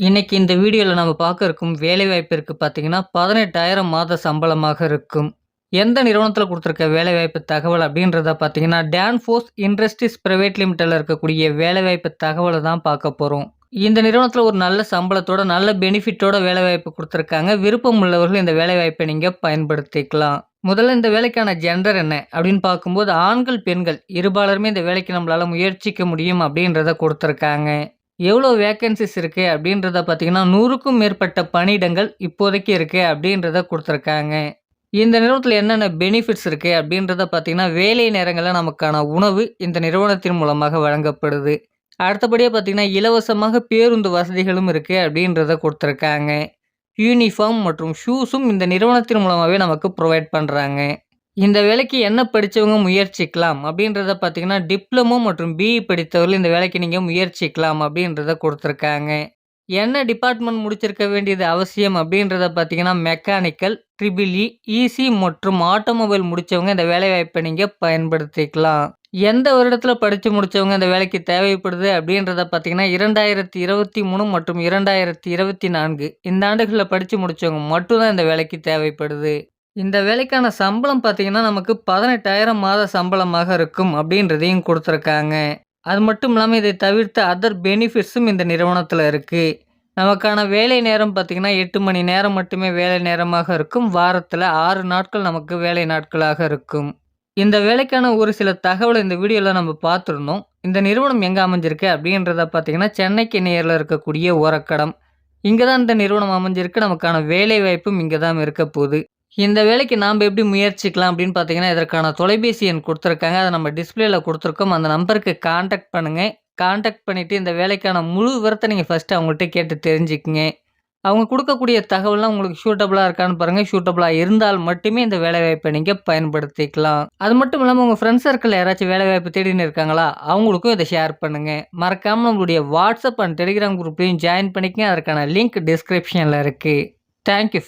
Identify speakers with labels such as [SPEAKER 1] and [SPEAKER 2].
[SPEAKER 1] இன்னைக்கு இந்த வீடியோவில் நம்ம பார்க்க இருக்கும் வேலைவாய்ப்பிற்கு பார்த்தீங்கன்னா, 18,000 மாத சம்பளமாக இருக்கும். எந்த நிறுவனத்தில் கொடுத்துருக்க வேலைவாய்ப்பு தகவல் அப்படின்றத பார்த்தீங்கன்னா, டேன்ஃபோர்ஸ் இண்டஸ்ட்ரீஸ் ப்ரைவேட் லிமிடெட்ல இருக்கக்கூடிய வேலைவாய்ப்பு தகவலை தான் பார்க்க போகிறோம் இந்த நிறுவனத்தில் ஒரு நல்ல சம்பளத்தோட, நல்ல பெனிஃபிட்டோட வேலைவாய்ப்பு கொடுத்துருக்காங்க விருப்பம் உள்ளவர்கள் இந்த வேலைவாய்ப்பை நீங்கள் பயன்படுத்திக்கலாம். முதல்ல இந்த வேலைக்கான ஜெண்டர் என்ன அப்படின்னு பார்க்கும்போது, ஆண்கள், பெண்கள் இருபாலருமே இந்த வேலைக்கு நம்மளால் முயற்சிக்க முடியும் அப்படின்றத கொடுத்துருக்காங்க எவ்வளோ வேக்கன்சிஸ் இருக்குது அப்படின்றத பார்த்தீங்கன்னா, 100க்கும் மேற்பட்ட பணியிடங்கள் இப்போதைக்கு இருக்குது அப்படின்றத கொடுத்துருக்காங்க. இந்த நிறுவனத்தில் என்னென்ன பெனிஃபிட்ஸ் இருக்குது அப்படின்றத பார்த்தீங்கன்னா, வேலை நேரங்களில் நமக்கான உணவு இந்த நிறுவனத்தின் மூலமாக வழங்கப்படுது. அடுத்தபடியாக பார்த்தீங்கன்னா, இலவசமாக பேருந்து வசதிகளும் இருக்குது அப்படின்றத கொடுத்துருக்காங்க. யூனிஃபார்ம் மற்றும் ஷூஸும் இந்த நிறுவனத்தின் மூலமாகவே நமக்கு ப்ரொவைட் பண்ணுறாங்க இந்த வேலைக்கு என்ன படித்தவங்க முயற்சிக்கலாம் அப்படின்றத பார்த்தீங்கன்னா, டிப்ளமோ மற்றும் பிஇ படித்தவர்கள் இந்த வேலைக்கு நீங்கள் முயற்சிக்கலாம் அப்படின்றத கொடுத்துருக்காங்க என்ன டிபார்ட்மெண்ட் முடிச்சிருக்க வேண்டியது அவசியம் அப்படின்றத பார்த்தீங்கன்னா, mechanical, triple E EC e, மற்றும் ஆட்டோமொபைல் முடித்தவங்க இந்த வேலைவாய்ப்பை நீங்கள் பயன்படுத்திக்கலாம். எந்த வருடத்தில் படித்து முடித்தவங்க இந்த வேலைக்கு தேவைப்படுது அப்படின்றத பார்த்தீங்கன்னா, 2023 மற்றும் 2024 இந்த ஆண்டுகளில் படித்து முடிச்சவங்க மட்டும் தான் இந்த வேலைக்கு தேவைப்படுது. இந்த வேலைக்கான சம்பளம் பார்த்தீங்கன்னா, நமக்கு 18,000 மாத சம்பளமாக இருக்கும் அப்படின்றதையும் கொடுத்துருக்காங்க அது மட்டும் இல்லாமல் இதை தவிர்த்த அதர் பெனிஃபிட்ஸும் இந்த நிறுவனத்தில் இருக்குது நமக்கான வேலை நேரம் பார்த்தீங்கன்னா, எட்டு மணி நேரம் மட்டுமே வேலை நேரமாக இருக்கும். வாரத்தில் ஆறு நாட்கள் நமக்கு வேலை நாட்களாக இருக்கும். இந்த வேலைக்கான ஒரு சில தகவலை இந்த வீடியோவில் நம்ம பார்த்துருந்தோம் இந்த நிறுவனம் எங்கே அமைஞ்சிருக்கு அப்படின்றத பார்த்தீங்கன்னா, சென்னைக்கு நேரில் இருக்கக்கூடிய ஓரக்கடம். இங்கே தான் இந்த நிறுவனம் அமைஞ்சிருக்கு. நமக்கான வேலைவாய்ப்பும் இங்கே தான் இருக்க போகுது இந்த வேலைக்கு நாம் எப்படி முயற்சிக்கலாம் அப்படின்னு பார்த்தீங்கன்னா, இதற்கான தொலைபேசி எண் கொடுத்துருக்காங்க அதை நம்ம டிஸ்ப்ளேல கொடுத்துருக்கோம் அந்த நம்பருக்கு காண்டாக்ட் பண்ணுங்க. காண்டாக்ட் பண்ணிவிட்டு இந்த வேலைக்கான முழு விவரத்தை நீங்கள் ஃபர்ஸ்ட்டு அவங்கள்ட்ட கேட்டு தெரிஞ்சுக்குங்க அவங்க கொடுக்கக்கூடிய தகவல்லாம் உங்களுக்கு ஷூட்டபுளாக இருக்கான்னு பாருங்கள் ஷூட்டபுளாக இருந்தால் மட்டுமே இந்த வேலைவாய்ப்பை நீங்கள் பயன்படுத்திக்கலாம். அது மட்டும் இல்லாமல் உங்கள் ஃப்ரெண்ட்ஸ் சர்க்கிள் யாராச்சும் வேலைவாய்ப்பு தேடின்னு இருக்காங்களா? அவங்களுக்கும் இதை ஷேர் பண்ணுங்கள் மறக்காமல் நம்மளுடைய வாட்ஸ்அப் அண்ட் டெலிகிராம் குரூப்லயும் ஜாயின் பண்ணிக்கங்க. அதற்கான லிங்க் டிஸ்கிரிப்ஷனில் இருக்குது தேங்க் யூ